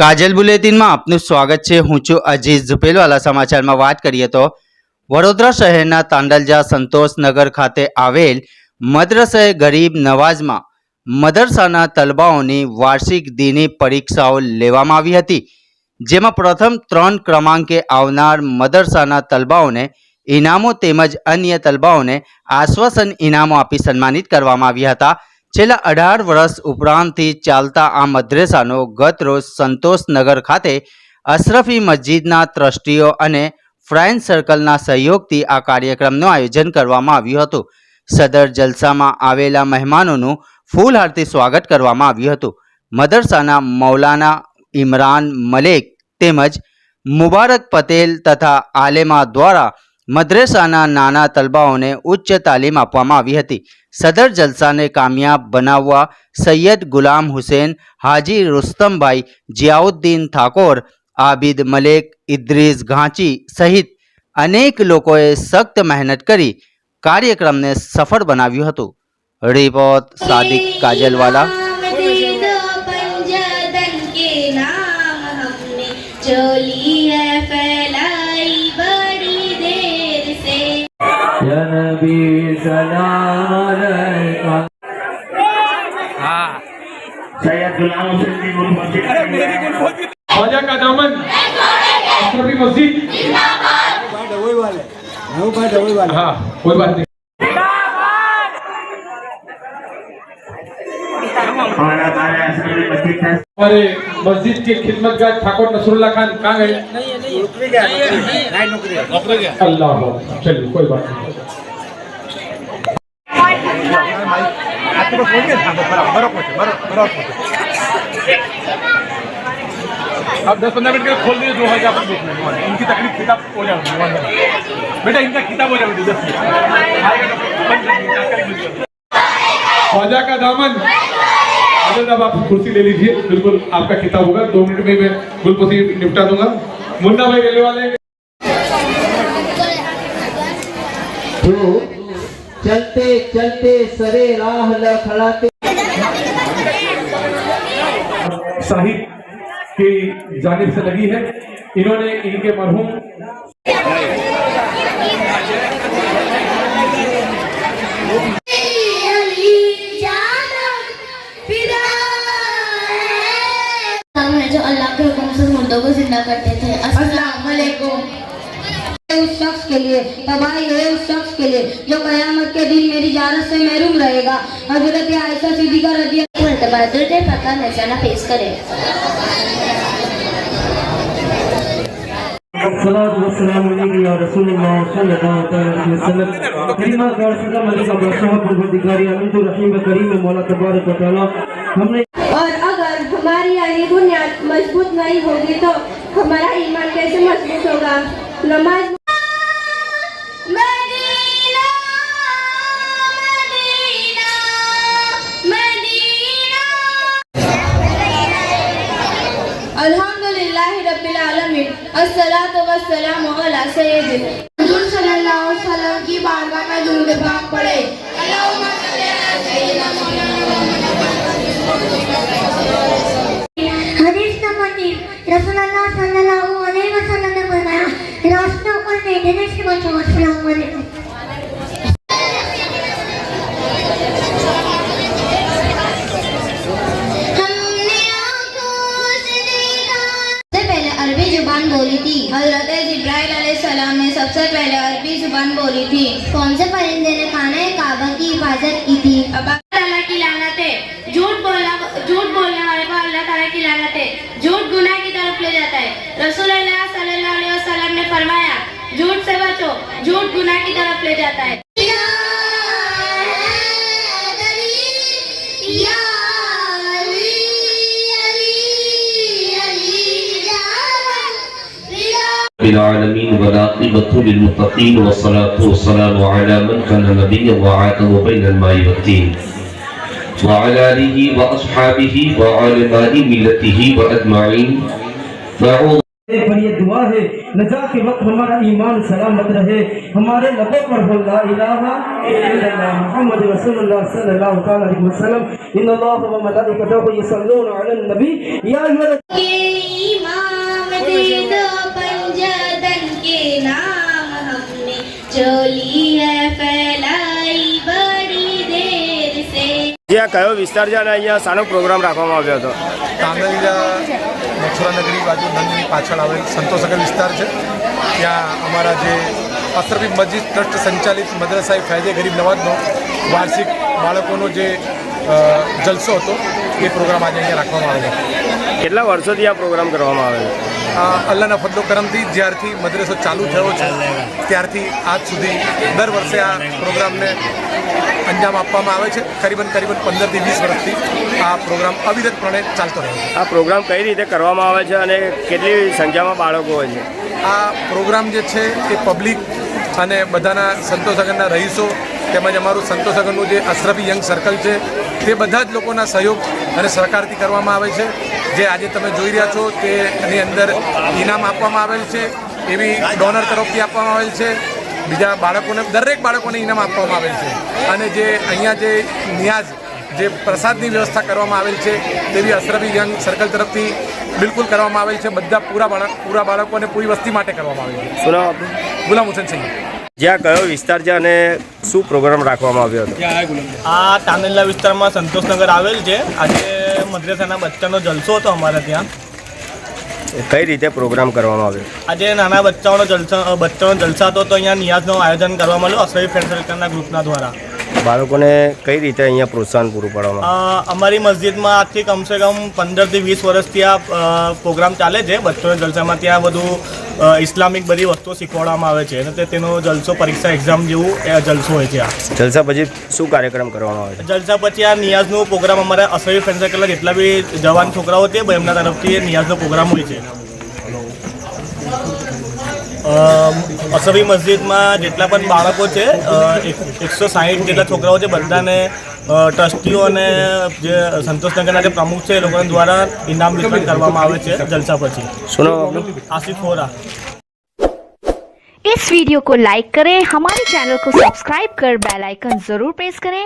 કાજલ બુલેટિનમાં આપનું સ્વાગત છે. હું છું અજીત ઝુપેલવાલા સમાચારમાં વાત કરીએ તો વડોદરા શહેરના તાંડલજા સંતોષનગર ખાતે આવેલ મદ્રસે ગરીબ નવાઝમાં મદરસાના તલબાઓની વાર્ષિક દિની પરીક્ષાઓ લેવામાં આવી હતી, જેમાં પ્રથમ ત્રણ ક્રમાંકે આવનાર મદરસાના તલબાઓને ઇનામો તેમજ અન્ય તલબાઓને આશ્વાસન ઇનામો આપી સન્માનિત કરવામાં આવ્યા હતા. છેલ્લા અઢાર વર્ષ ઉપરાંતથી ચાલતા આ મદ્રેસાનો ગત રોજ સંતોષનગર ખાતે અશરફી મસ્જિદના ટ્રસ્ટીઓ અને ફ્રેન્ડ સર્કલના સહયોગથી આ કાર્યક્રમનું આયોજન કરવામાં આવ્યું હતું. સદર જલસામાં આવેલા મહેમાનોનું ફૂલહારથી સ્વાગત કરવામાં આવ્યું હતું. મદરસાના મૌલાના ઇમરાન મલેક તેમજ મુબારક પટેલ તથા આલેમા દ્વારા મદ્રેસાના નાના તલબાઓને ઉચ્ચ તાલીમ આપવામાં આવી હતી. સદર જલસાને કામયાબ બનાવવા સૈયદ ગુલામ હુસેન, હાજી રુસ્તમભાઈ જિયાઉદ્દીન ઠાકોર, આબિદ મલેક, ઇદ્રીસ ઘાંચી સહિત અનેક લોકોએ સખ્ત મહેનત કરી કાર્યક્રમને સફળ બનાવ્યું હતું. રિપોર્ટ સાદિક કાજલવાલા. दे नबी सलाम सैयद गुलाम हुसैन मस्जिद ख्वाजा का दामन अशरफी मस्जिद। हाँ कोई बात नहीं। हमारे मस्जिद का हमारे मस्जिद ठाकुर नसरुल्ला खान कहाँ गए? अल्लाह चलिए कोई बात नहीं। अब दस पंद्रह मिनट के लिए खोल दिए दो हज़ार अपन देख लेंगे। इनकी तकलीफ़ किताब हो जाएगी बेटा इनका किताब हो जाएगी दस मिनट। ख्वाजा का दामन। अगर अब आप कुर्सी ले लीजिए। बिल्कुल आपका किताब होगा। दो मिनट में मैं गुलपति निपटा दूँगा। मुन्ना भाई रेलवे वाले। तो चलते चलते सरे राह लखड़ाते। साहिब की जानिब से लगी है। इन्होंने इनके मरहूम जो अल्लाह के हुक्म से मुर्दों को ज़िंदा करते थे। अस्सलाम वालेकुम के लिए तबाही है उस शख्स के लिए जो कयामत के दिन मेरी जारत से महरूम रहेगा। हज़रत आयशा सिद्दीका रज़ी मरतबा दुर्द पका नजराना पेश करे। और अगर हमारी यानी बुनियाद मज़बूत नहीं होगी तो हमारा ईमान कैसे मज़बूत होगा? नमाज़ da sede. काबा की हिफाजत की थी अब अल्लाह की लानत है झूठ बोलना झूठ बोलने वाले को अल्लाह ताला की लानत है झूठ गुनाह की तरफ ले जाता है रसूलुल्लाह सल्लल्लाहु अलैहि वसल्लम ने फरमाया झूठ से बचो झूठ गुनाह की तरफ ले जाता है بالعالمين والعاقبة للمتقين والصلاة والسلام على من كان نبيا وعاده بين الماء والدين وعلى آله وأصحابه وعلماء ملته وأجمعين نعوذ पर ये दुआ है नजा के वक्त हमारा ईमान सलामत रहे हमारे लबों पर हो ला इलाहा इल्लल्लाह मुहम्मद रसूलुल्लाह सल्लल्लाहु अलैहि वसल्लम इन्नल्लाह व मलाइकतहु यसल्लूना अलन नबी या अय्युहल જ્યાં કયો વિસ્તાર છે અને અહીંયા સાનો પ્રોગ્રામ રાખવામાં આવ્યો હતો? તાંદલિયા મથુરાનગરી બાજુ નંદની પાછળ આવેલ સંતોષનગર વિસ્તાર છે. ત્યાં અમારા જે અસરબી મસ્જિદ ટ્રસ્ટ સંચાલિત મદ્રસાઈ ફૈઝે ગરીબ નવાજનો વાર્ષિક બાળકોનો જે જલસો હતો એ પ્રોગ્રામ આજે અહીંયા રાખવામાં આવ્યો કેટલા વર્ષોથી આ પ્રોગ્રામ કરવામાં આવેલો? અલ્લાહના ફદલો કરમથી જ્યારથી મદ્રેસો ચાલુ થયો છે ત્યારથી આજ સુધી દર વર્ષે આ પ્રોગ્રામને અંજામ આપવામાં આવે છે. કરીબન કરીબન પંદરથી વીસ વર્ષથી આ પ્રોગ્રામ અવિરતપણે ચાલતો રહ્યો છે. આ પ્રોગ્રામ કઈ રીતે કરવામાં આવે છે અને કેટલી સંખ્યામાં બાળકો હોય છે? આ પ્રોગ્રામ જે છે એ પબ્લિક અને બધાના સંતોષગરના રહીશો તેમજ અમારું સંતોષગરનું જે અશરફી યંગ સર્કલ છે તે બધા જ લોકોના સહયોગ અને સહકારથી કરવામાં આવે છે. જે આજે તમે જોઈ રહ્યા છો તે એની અંદર ઇનામ આપવામાં આવેલ છે એવી ડોનર તરફથી આપવામાં આવેલ છે બીજા બાળકોને દરેક બાળકોને ઇનામ આપવામાં આવેલ છે. અને જે અહીંયા જે નિયાઝ જે પ્રસાદની વ્યવસ્થા કરવામાં આવેલ છે તેવી અશરફી યંગ સર્કલ તરફથી બિલકુલ કરવામાં આવેલ છે. બધા પૂરા બાળક પૂરા બાળકો અને પૂરી વસ્તી માટે કરવામાં આવેલ છે. શું ગુલામ હુસેન સિંહ. જ્યાં કયો વિસ્તાર છે અને શું પ્રોગ્રામ રાખવામાં આવ્યો હતો? આ તાંદલા વિસ્તારમાં સંતોષનગર આવેલ છે. આજે મદ્રેસાના બચ્ચાનો જલસો હતો અમારે ત્યાં. કઈ રીતે પ્રોગ્રામ કરવામાં આવ્યો? આજે નાના બચ્ચાઓનો જલસા બચ્ચાઓનો જલસા હતો તો અહીંયા નિયાઝનું આયોજન કરવામાં આવ્યું અસરી ફ્રેન્ડ સર્કલના ગ્રુપના દ્વારા. બાળકોને કઈ રીતે અહીંયા પ્રોત્સાહન પૂરું પાડવામાં અમારી મસ્જિદમાં આજથી કમસે કમ પંદરથી વીસ વર્ષથી આ પ્રોગ્રામ ચાલે છે. બચ્ચોને જલસામાં ત્યાં બધું ઇસ્લામિક બધી વસ્તુઓ શીખવાડવામાં આવે છે. અને તેનો જલસો પરીક્ષા એક્ઝામ જેવું એ જલસો હોય છે આ. જલસા પછી શું કાર્યક્રમ કરવામાં આવે છે? જલસા પછી આ નિયાઝનો પ્રોગ્રામ અમારા અસરી ફ્રેન્ડ સર્કલના જેટલા બી જવાન છોકરાઓ છે એમના તરફથી એ નિયાઝનો પ્રોગ્રામ હોય છે. અ, અસરી મસ્જિદમાં જેટલા પણ બાળકો છે એકસો સાહીઠ જેટલા છોકરાઓ છે બધાને અ, ટ્રસ્ટીઓ અને જે સંતોષનગરના જે પ્રમુખ છે એ લોકો દ્વારા ઇનામ વિતરણ કરવામાં આવે છે જલસા પછી શું નામ આપનું આસિફ વોરા इस वीडियो को लाइक करें हमारे चैनल को सब्सक्राइब कर बेल आइकन जरूर प्रेस करें